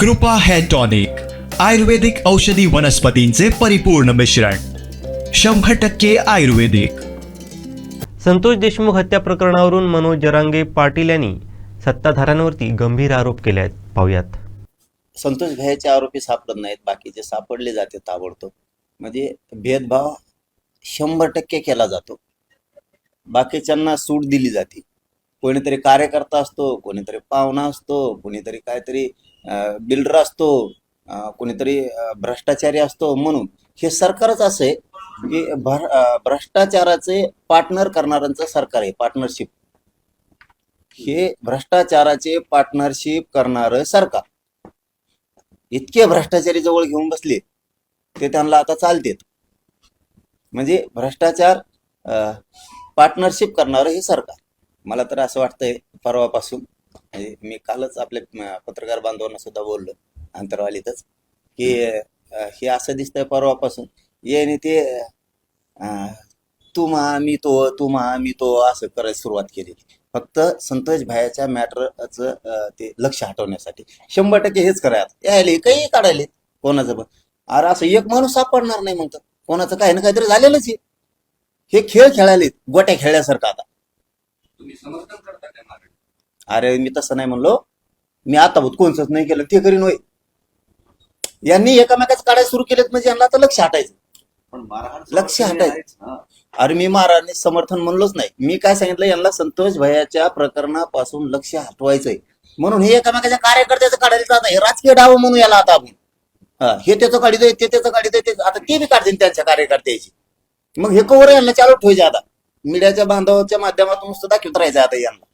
कृपा hair tonic आयुर्वेदिक औषधी वनस्पतींचे परिपूर्ण मिश्रण शंभर टक्के आयुर्वेदिक. संतोष देशमुख हत्या प्रकरणावरून मनोज जरांगे पाटील यांनी सत्ताधाऱ्यांवरती गंभीर आरोप केले आहेत पाहुयात. संतोष भयाचे आरोपी सापडत नाहीत बाकीचे सापडले जाते ताबडतोब. म्हणजे भेदभाव शंभर टक्के केला जातो. बाकीच्यांना सूट दिली जाते. कोणीतरी कार्यकर्ता असतो कोणीतरी पाहुणा असतो कोणीतरी काहीतरी बिल्डर असतो कोणीतरी भ्रष्टाचारी असतो म्हणून हे सरकारच असं आहे की भ्रष्टाचाराचे पार्टनर करणाऱ्यांचं सरकार आहे पार्टनरशिप हे भ्रष्टाचाराचे पार्टनरशिप करणार सरकार. इतके भ्रष्टाचारी जवळ घेऊन बसले ते त्यांना आता चालतेत. म्हणजे भ्रष्टाचार पार्टनरशिप करणारं हे सरकार. मला तर असं वाटतंय परवापासून म्हणजे मी कालच आपल्या पत्रकार बांधवांना सुद्धा बोललो अंतरवालीतच की हे असं दिसतंय परवापासून. याने ते अं, तू महा मी तो तू महा मी तो असं करायला सुरुवात केलेली फक्त संतोष भायाच्या मॅटरचं ते लक्ष हटवण्यासाठी. शंभर टक्के हेच करायला यायले काही काढायले कोणाचं पण. अरे असं एक माणूस सापडणार नाही म्हणतात. कोणाचं काही ना काहीतरी झालेलंच हे खेळ खेळायलेत गोट्या खेळल्यासारखं आता. अरे मी तसं नाही म्हणलो. मी आता भूत नाही केलं. ते करीन होय. यांनी एकामेकाच काढायला सुरू केलेत म्हणजे यांना आता लक्ष हटायचं. लक्ष हटायचं. अरे मी महाराजांनी समर्थन म्हणलोच नाही. मी काय सांगितलं? यांना संतोष भयाच्या प्रकरणापासून लक्ष हटवायचंय. म्हणून हे एकामेकाच्या कार्यकर्त्याचं काढायला जात हे राजकीय डाव म्हणून याला आता आपण हा, हे त्याचं काढितोय ते त्याचं काढितोय ते आता ते बी काढतील त्यांच्या कार्यकर्त्याची. मग हे कवर यांना चालू ठेवायचे आता. मीडियाच्या बांधवाच्या माध्यमातून नुसतं दाखवत राहायचं आता यांना.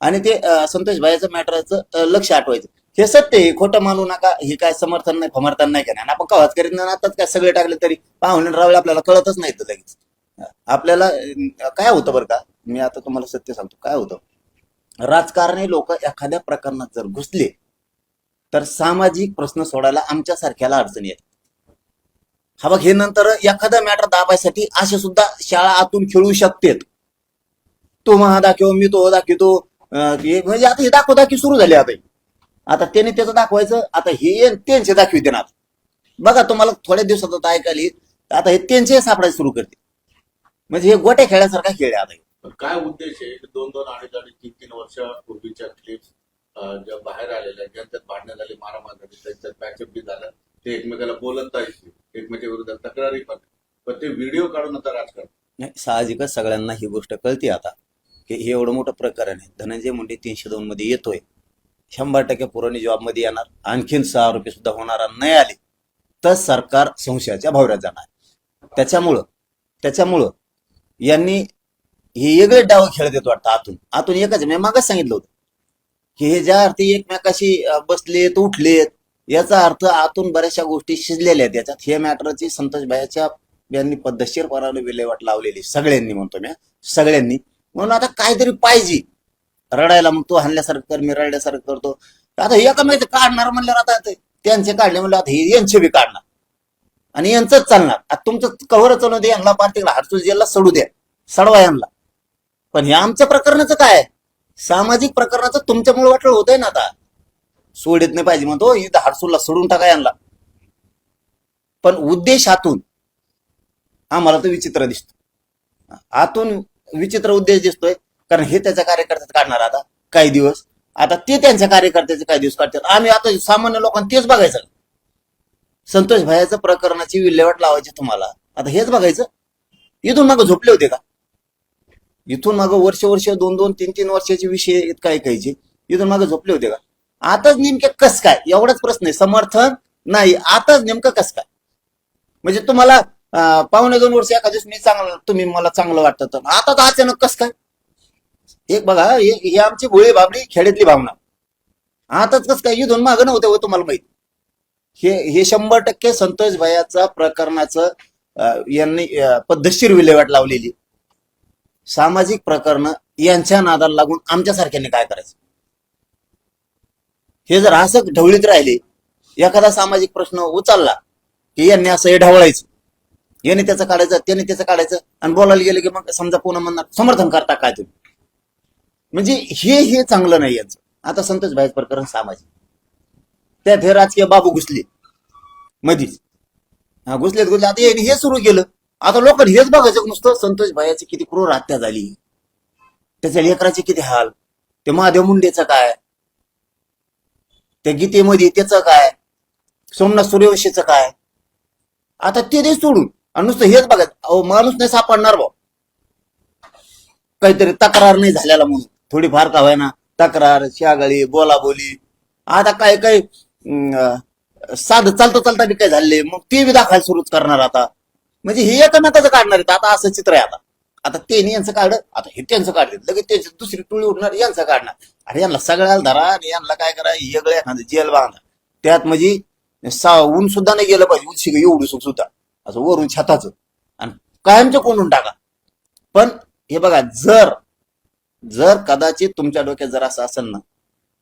आणि ते संतोष भाईचं मॅटरचं लक्ष आठवायचं. हे सत्य आहे खोटं मानू नका हे काय समर्थन नाही फमर्थन नाही करणार. आपण कवाच करीत नाही आताच काय सगळे टाकले तरी पाहुणे रावळे आपल्याला कळतच नाही तर लगेच. आपल्याला काय होतं बरं का? मी आता तुम्हाला सत्य सांगतो. काय होतं? राजकारणी लोक एखाद्या प्रकरणात जर घुसले तर सामाजिक प्रश्न सोडायला आमच्यासारख्याला अडचणी येतात. हा बघ हे नंतर एखादा मॅटर दाबायसाठी असे सुद्धा शाळा आतून खेळू शकतेत. तो महा दाखव मी तो दाखवतो म्हणजे आता हे दाखव दाखवी सुरू झाली आता. आता त्याने त्याचं दाखवायचं आता हे त्यांचे दाखवी देणार. आता. बघा तुम्हाला थोड्या दिवसात आता ऐकायला आता हे त्यांचे सापडायला सुरू करते म्हणजे हे गोट्या खेळल्यासारखा खेळ आहे आता. काय उद्देश आहे? दोन दोन अडीच अडीच तीन तीन वर्षापूर्वीच्या क्लिप्स ज्या बाहेर आलेल्या ज्यांच्यात भांडण्यात झाले मारामार झाली त्यांच्यात पॅचअप बी झालं ते एकमेकाला बोलत आहेत एकमेकांच्या विरोधात तक्रारी पण. पण ते व्हिडिओ काढून आता राजकारण. नाही साहजिकच सगळ्यांना ही गोष्ट कळते आता की हे एवढं मोठं प्रकरण आहे. धनंजय मुंडे तीनशे दोन मध्ये येतोय. शंभर टक्के पुरवणी जॉबमध्ये येणार. आणखीन सहा रुपये सुद्धा होणार नाही आले तर सरकार संशयाच्या भावऱ्यात जाणार. त्याच्यामुळं त्याच्यामुळं यांनी हे वेगळे डाव खेळत येतो वाटतं आतून. आतून एकच मी मागच सांगितलं होतं की हे ज्या अर्थी एकमेकाशी बसलेत उठलेत याचा अर्थ आतून बऱ्याचशा गोष्टी शिजलेल्या आहेत. याच्यात हे मॅटरची संतोष भाईच्या यांनी पद्धतशीरपणाने विल्हेवाट लावलेली सगळ्यांनी म्हणतो मी सगळ्यांनी. म्हणून आता काहीतरी पाहिजे. रडायला मग तो हाणल्यासारखं कर मी रडल्यासारखं करतो. आता हे एकामेकाचं काढणार म्हणल्यावर आता त्यांचे काढले म्हणलं आता हे यांचे बी काढणार. आणि यांचंच चालणार. आता तुमचं कव्हर चालू दे यांना पार्टीला हाडसूल जेलला सोडू द्या सडवा यांना. पण हे आमच्या प्रकरणाचं काय सामाजिक प्रकरणाचं तुमच्यामुळे वाटलं होतंय ना आता. सोडित नाही पाहिजे म्हणतो इथं हाडसूलला सोडून टाका यांना. पण उद्देशातून आम्हाला तो विचित्र दिसतो. आतून विचित्र उद्देश दिसतोय कारण हे त्याच्या कार्यकर्त्यात काढणार आता काही दिवस. आता ते त्यांच्या कार्यकर्त्याचे काही दिवस काढतात. आम्ही आता सामान्य लोकांना तेच बघायचं. संतोष भायाचं प्रकरणाची विल्हेवाट लावायची तुम्हाला. आता हेच बघायचं. इथून मागं झोपले होते का? इथून मागं वर्ष वर्ष दोन दोन तीन तीन वर्षाचे विषय इतका ऐकायचे इथून मागं झोपले होते का? आताच नेमकं कस काय? एवढाच प्रश्न आहे. समर्थन नाही. आताच नेमकं कस काय? म्हणजे तुम्हाला पावणे दोन वर्ष एका दिवस मी चांगलं तुम्ही मला चांगलं वाटतं तर. आता अचानक कस काय? एक बघा हे ही आमची भोळी बाबडी खेड्यातली भावना. आताच कस काय? युधून मागं नव्हतं हो तुम्हाला माहीत. हे हे शंभर टक्के संतोष भयाचा प्रकरणाचं यांनी पद्धतशीर विल्हेवाट लावलेली. सामाजिक प्रकरण यांच्या नादाला लागून आमच्यासारख्यांनी काय करायचं? हे जर असं ढवळीत राहिले एखादा सामाजिक प्रश्न उचलला की यांनी असं हे ढवळायचं. याने त्याचं काढायचं त्याने त्याचं काढायचं आणि बोलायला गेलं की मग समजा पुन्हा म्हणणार समर्थन करता काय तुम्ही? म्हणजे हे हे चांगलं नाही यांचं. आता संतोष भाई प्रकरण सामाजिक. त्यात हे राजकीय बाबू घुसले. मधीच. हा घुसलेत घुसले आता याने हे सुरू केलं. आता लोकांनी हेच बघायचं नुसतं संतोष भायाची किती क्रूर हत्या झाली. त्याच्या लेकराचे किती हाल? ते महादेव मुंडेचं काय? त्या गीतेमध्ये त्याचं काय? सोमनाथ सूर्यवंशीचं काय? आता ते दे सोडून. आणि नुसतं हेच बघायचं अहो माणूस नाही सापडणार भाऊ. काहीतरी तक्रार नाही झालेला म्हणून. थोडीफार का होईना तक्रार शागळी बोलाबोली. आता काय काय अं, चालता चालता बी काय झाले मग ते बी दाखवायला सुरूच करणार आता. म्हणजे हे एकमेकाचं काढणार आता असं चित्र आहे आता. आता ते यांचं काढ आता हे त्यांचं काढले लगेच त्यांची दुसरी टोळी उठणार यांचं काढणार. अरे यांना सगळ्याला धरा आणि यांना काय करा वेगळं एखादं जेल बांधा. त्यात म्हणजे सा ऊन सुद्धा नाही गेलं पाहिजे उंची एवढी सुख सुद्धा. असं वरून छताचं. आणि कायमचं कोंडून टाका. पण हे बघा जर जर कदाचित तुमच्या डोक्यात जर असं असेल ना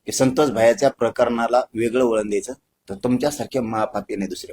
की संतोष भायाच्या प्रकरणाला वेगळं वळण द्यायचं तर तुमच्यासारखे महापापी नाही दुसरे